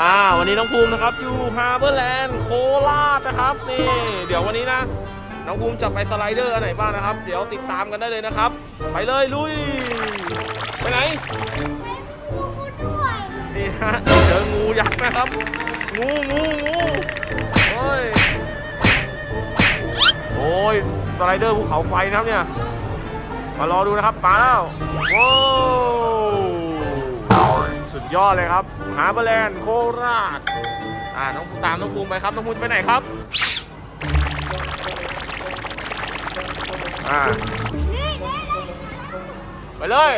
อ่าวันนี้น้องภูมินะครับอยู่ฮาร์เบอร์แลนด์โคราชนะครับนี่เดี๋ยววันนี้นะ น้องภูมิจะไปสไลเดอร์อันไหนบ้างนะครับ เดี๋ยวติดตามกันได้เลยนะครับ ไปเลยลุย ไปไหนนี่ฮะเจองูยักษ์นะครับ งูงูงูโอ้ยโอ้ยสไลเดอร์ภูเขาไฟนะครับเนี่ยมารอดูนะครับมาแล้วโว้ สุดยอดเลยครับฮาร์เบอร์แลนด์โคราชอ่าน้องตามน้องภูมิไปครับน้องภูมิไปไหนครับอ่าไปเลย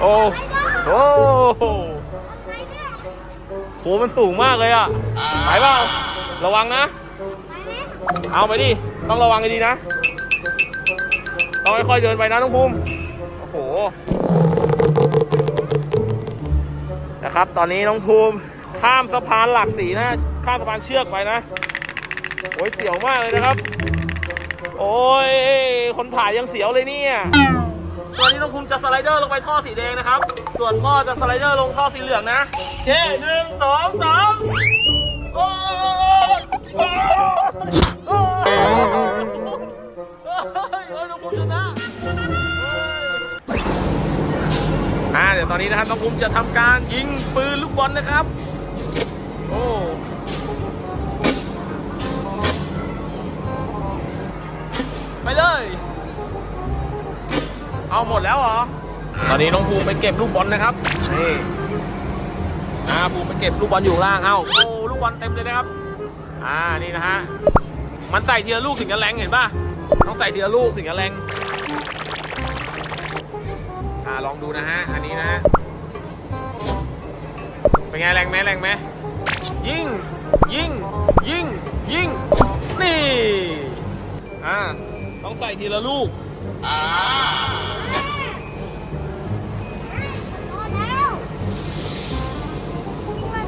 โอ้โหโหมันสูงมากเลยอะไปเปล่าระวังนะ เอาไปดิ ต้องระวังให้ดีนะ ต้องค่อยๆเดินไปนะน้องภูมิโอ้โหนะครับ ตอนนี้น้องภูมิข้ามสะพานหลักสีนะ ข้ามสะพานเชือกไปนะโอ้ยเสียวมากเลยนะครับ โอ้ยคนถ่ายยังเสียวเลยเนี่ยตอนนี้น้องภูมิจะสไลเดอร์ลงไปท่อสีแดงนะครับ ส่วนพ่อจะสไลเดอร์ลงท่อสีเหลืองนะโอเคหนึ่งสองสาม เดี๋ยวตอนนี้นะครับน้องภูมิจะทำการยิงปืนลูกบอลนะครับ โอ้ไปเลย เอาหมดแล้วเหรอ ตอนนี้น้องภูมิไปเก็บลูกบอลนะครับนี่อ่าภูมิไปเก็บลูกบอลอยู่ล่างเอ้าโอ้ลูกบอลเต็มเลยนะครับ อ่านี่นะฮะมันใส่ทีละลูกถึงจะแรงเห็นป่ะต้องใส่ทีละลูกถึงจะแรง อ่าลองดูนะฮะ อันนี้นะฮะเป็นไงแรงไหมแรงไหมยิงยิงยิงยิงนี่ อ่า ต้องใส่ทีละลูก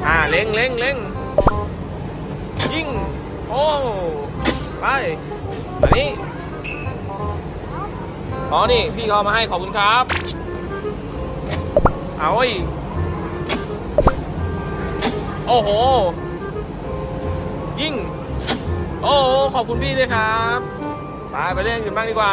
อ่าเล็งเล็งเล็งยิงโอ้ ไป อันนี้ อ๋อ นี่ พี่เขามาให้ขอบคุณครับ เอาอีกโอ้โห ยิ่ง โอ้ขอบคุณพี่ด้วยครับ ไปไปเล่นกันบ้างดีกว่า